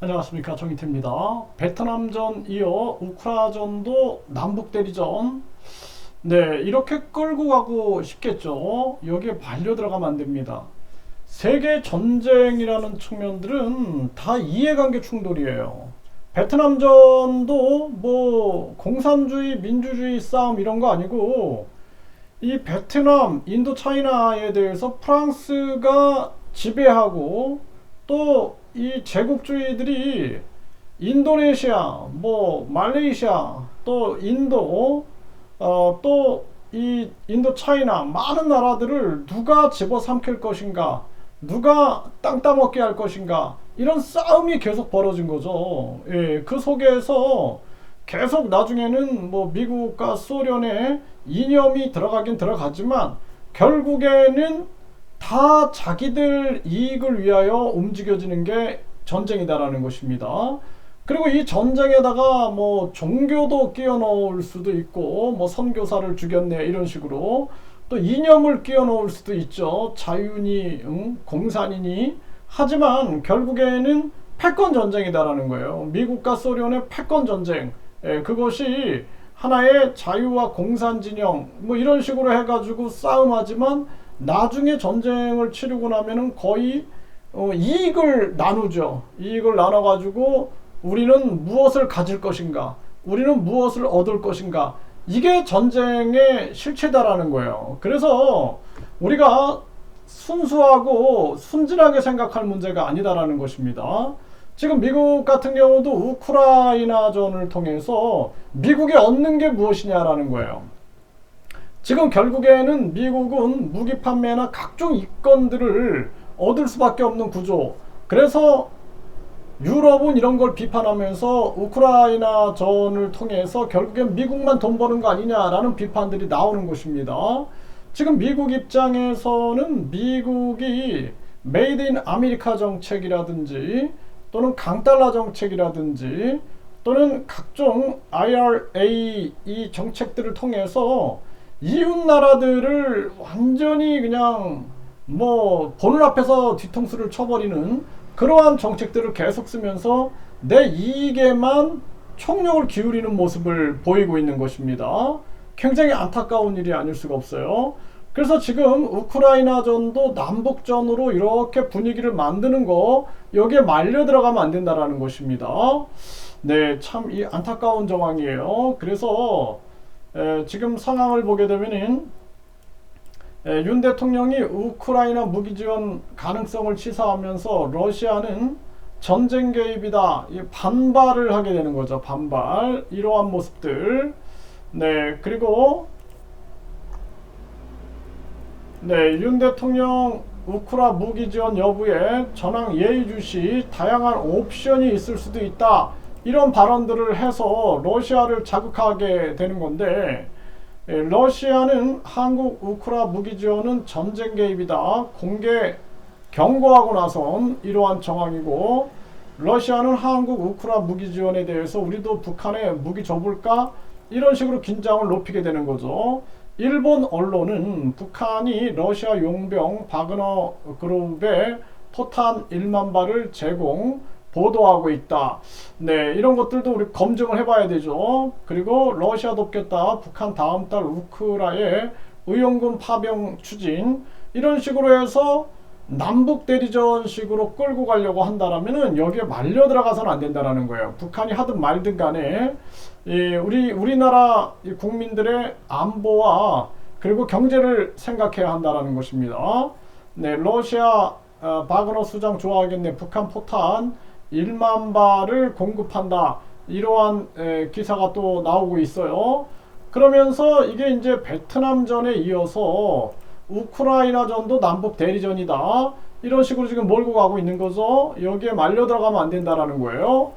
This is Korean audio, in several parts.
안녕하십니까 정희태입니다. 베트남전 이어 우크라전도 남북 대리전 네 이렇게 끌고 가고 싶겠죠. 여기에 반려 들어가면 안 됩니다. 세계 전쟁이라는 측면들은 다 이해관계 충돌이에요. 베트남전도 뭐 공산주의 민주주의 싸움 이런 거 아니고 이 베트남 인도 차이나에 대해서 프랑스가 지배하고 또 이 제국주의들이 인도네시아, 뭐 말레이시아, 또 인도, 어, 또 이 인도 차이나 많은 나라들을 누가 집어삼킬 것인가, 누가 땅 따먹게 할 것인가 이런 싸움이 계속 벌어진 거죠. 예, 그 속에서 계속 나중에는 뭐 미국과 소련의 이념이 들어가긴 들어가지만 결국에는 다 자기들 이익을 위하여 움직여지는 게 전쟁이다라는 것입니다. 그리고 이 전쟁에다가 뭐 종교도 끼워 넣을 수도 있고 뭐 선교사를 죽였네 이런 식으로 또 이념을 끼워 넣을 수도 있죠. 자유니 응? 공산이니 하지만 결국에는 패권 전쟁이다라는 거예요. 미국과 소련의 패권 전쟁 예, 그것이 하나의 자유와 공산 진영 뭐 이런 식으로 해가지고 싸움하지만 나중에 전쟁을 치르고 나면은 거의 어, 이익을 나누죠. 이익을 나눠가지고 우리는 무엇을 가질 것인가, 우리는 무엇을 얻을 것인가. 이게 전쟁의 실체다라는 거예요. 그래서 우리가 순수하고 순진하게 생각할 문제가 아니다라는 것입니다. 지금 미국 같은 경우도 우크라이나전을 통해서 미국이 얻는 게 무엇이냐라는 거예요. 지금 결국에는 미국은 무기 판매나 각종 이권들을 얻을 수밖에 없는 구조. 그래서 유럽은 이런 걸 비판하면서 우크라이나 전을 통해서 결국엔 미국만 돈 버는 거 아니냐라는 비판들이 나오는 것입니다. 지금 미국 입장에서는 미국이 메이드 인 아메리카 정책이라든지 또는 강달러 정책이라든지 또는 각종 IRA 이 정책들을 통해서 이웃 나라들을 완전히 그냥 뭐 보는 앞에서 뒤통수를 쳐버리는 그러한 정책들을 계속 쓰면서 내 이익에만 총력을 기울이는 모습을 보이고 있는 것입니다. 굉장히 안타까운 일이 아닐 수가 없어요. 그래서 지금 우크라이나전도 남북전으로 이렇게 분위기를 만드는 거 여기에 말려 들어가면 안 된다라는 것입니다. 네, 참 이 안타까운 정황이에요. 그래서 에, 지금 상황을 보게 되면은 에, 윤 대통령이 우크라이나 무기 지원 가능성을 치사하면서 러시아는 전쟁 개입이다. 이 반발을 하게 되는 거죠 반발. 이러한 모습들. 네 그리고 네윤 대통령 우크라 무기 지원 여부에 전황 예의주시 다양한 옵션이 있을 수도 있다 이런 발언들을 해서 러시아를 자극하게 되는 건데 예, 러시아는 한국 우크라 무기 지원은 전쟁 개입이다 공개 경고하고 나선 이러한 정황이고 러시아는 한국 우크라 무기 지원에 대해서 우리도 북한에 무기 줘볼까 이런 식으로 긴장을 높이게 되는 거죠. 일본 언론은 북한이 러시아 용병 바그너 그룹에 포탄 1만 발을 제공 보도하고 있다. 네, 이런 것들도 우리 검증을 해봐야 되죠. 그리고 러시아 돕겠다. 북한 다음 달 우크라에 의용군 파병 추진 이런 식으로 해서 남북 대리전 식으로 끌고 가려고 한다라면은 여기에 말려 들어가서는 안 된다라는 거예요. 북한이 하든 말든 간에 예, 우리 우리나라 국민들의 안보와 그리고 경제를 생각해야 한다라는 것입니다. 네, 러시아 어, 바그너 수장 좋아하겠네. 북한 포탄 1만 발을 공급한다. 이러한 에, 기사가 또 나오고 있어요. 그러면서 이게 이제 베트남전에 이어서 우크라이나전도 남북 대리전이다. 이런 식으로 지금 몰고 가고 있는 거죠. 여기에 말려 들어가면 안 된다라는 거예요.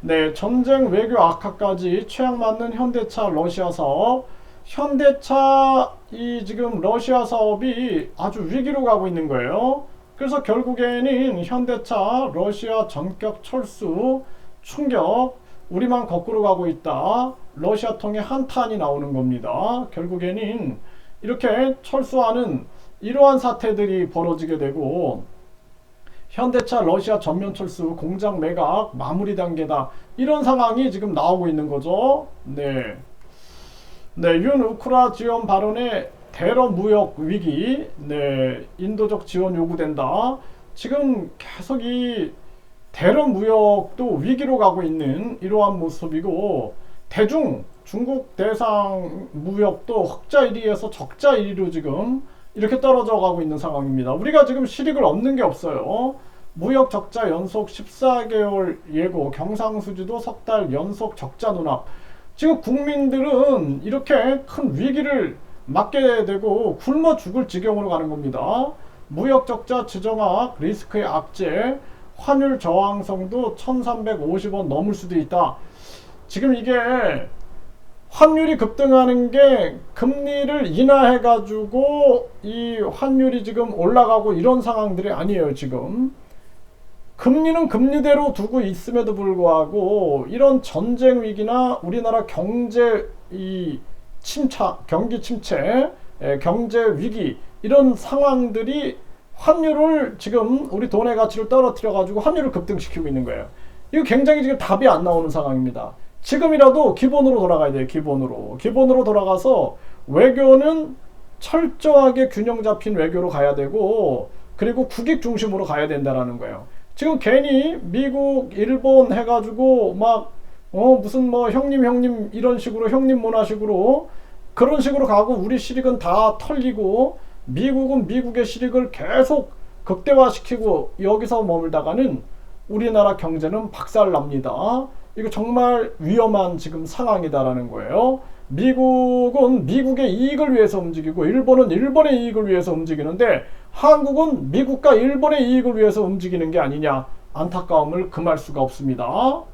네, 전쟁 외교 악화까지 최악 맞는 현대차 러시아 사업. 현대차 이 지금 러시아 사업이 아주 위기로 가고 있는 거예요. 그래서 결국에는 현대차 러시아 전격 철수 충격 우리만 거꾸로 가고 있다. 러시아 통해 한탄이 나오는 겁니다. 결국에는 이렇게 철수하는 이러한 사태들이 벌어지게 되고 현대차 러시아 전면 철수 공장 매각 마무리 단계다. 이런 상황이 지금 나오고 있는 거죠. 네. 네, 윤 우크라 지원 발언에 대러 무역 위기, 네, 인도적 지원 요구된다. 지금 계속 이 대러 무역도 위기로 가고 있는 이러한 모습이고 대중 중국 대상 무역도 흑자 1위에서 적자 1위로 지금 이렇게 떨어져 가고 있는 상황입니다. 우리가 지금 실익을 얻는 게 없어요. 무역 적자 연속 14개월 예고, 경상수지도 석 달 연속 적자 눈앞. 지금 국민들은 이렇게 큰 위기를 맞게 되고 굶어 죽을 지경으로 가는 겁니다. 무역 적자 지정학, 리스크의 악재, 환율 저항성도 1350원 넘을 수도 있다. 지금 이게 환율이 급등하는 게 금리를 인하해 가지고 이 환율이 지금 올라가고 이런 상황들이 아니에요, 지금. 금리는 금리대로 두고 있음에도 불구하고 이런 전쟁 위기나 우리나라 경제 이 침차, 경기 침체, 에, 경제 위기 이런 상황들이 환율을 지금 우리 돈의 가치를 떨어뜨려 가지고 환율을 급등시키고 있는 거예요. 이거 굉장히 지금 답이 안 나오는 상황입니다. 지금이라도 기본으로 돌아가야 돼요. 기본으로. 기본으로 돌아가서 외교는 철저하게 균형 잡힌 외교로 가야 되고 그리고 국익 중심으로 가야 된다라는 거예요. 지금 괜히 미국, 일본 해가지고 막 어 무슨 뭐 형님 형님 이런 식으로 형님 문화식으로 그런 식으로 가고 우리 실익은 다 털리고 미국은 미국의 실익을 계속 극대화시키고 여기서 머물다가는 우리나라 경제는 박살납니다. 이거 정말 위험한 지금 상황이다라는 거예요. 미국은 미국의 이익을 위해서 움직이고 일본은 일본의 이익을 위해서 움직이는데 한국은 미국과 일본의 이익을 위해서 움직이는 게 아니냐 안타까움을 금할 수가 없습니다.